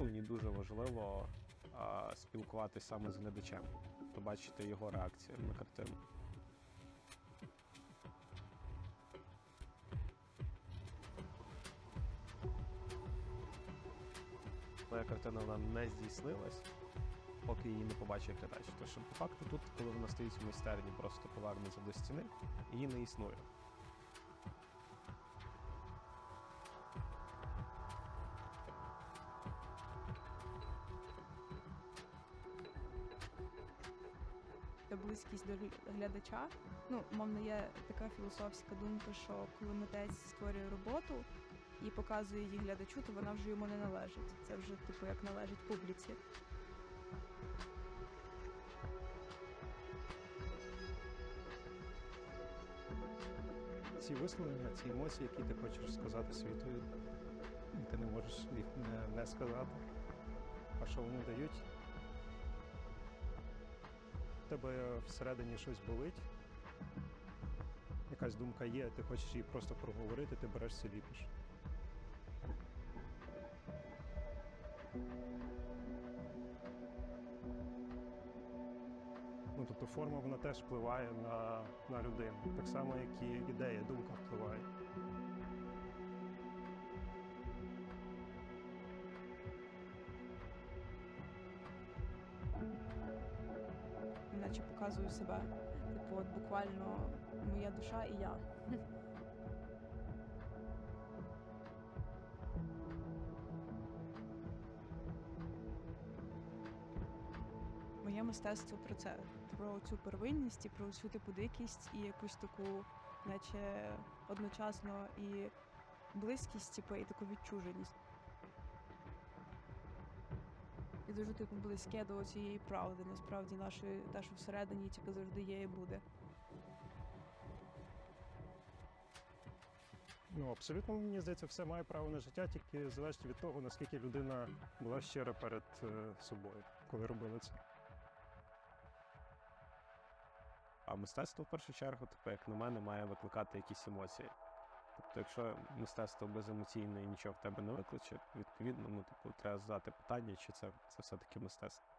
Мені дуже важливо спілкуватися саме з глядачем, побачити його реакцію на картину. Моя картина вона не здійснилась, поки її не побачить глядач. Тому що по факту тут, коли вона стоїть в майстерні, просто повернеться до стіни, її не існує. Та близькість до глядача. Ну, мовно, є така філософська думка, що коли митець створює роботу і показує її глядачу, то вона вже йому не належить. Це вже типу як належить публіці. ці висловлення, ці емоції, які ти хочеш сказати світу, і ти не можеш їх не, сказати. А що вони дають? Тебе всередині щось болить, якась думка є, ти хочеш її просто проговорити, ти берешся ліпиш. Ну, тобто форма вона теж впливає на, на людину, так само, як і ідея, думка впливає. Наче показую себе. Типу, от буквально моя душа і я. Моє мистецтво про це, про цю первинність і про цю типу дикість і якусь таку, наче одночасно і близькість, типу, і таку відчуженість. Дуже типу близьке до цієї правди, насправді нашої, те, що всередині типу, завжди є і буде. Ну, абсолютно, мені здається, все має право на життя, тільки залежить від того, наскільки людина була щира перед е, собою, коли робила це. А мистецтво в першу чергу, типу, як на мене, має викликати якісь емоції. Тобто, якщо мистецтво беземоційне і нічого в тебе не викличе, відповідно, ну, типу, треба задати питання, чи це, це все-таки мистецтво.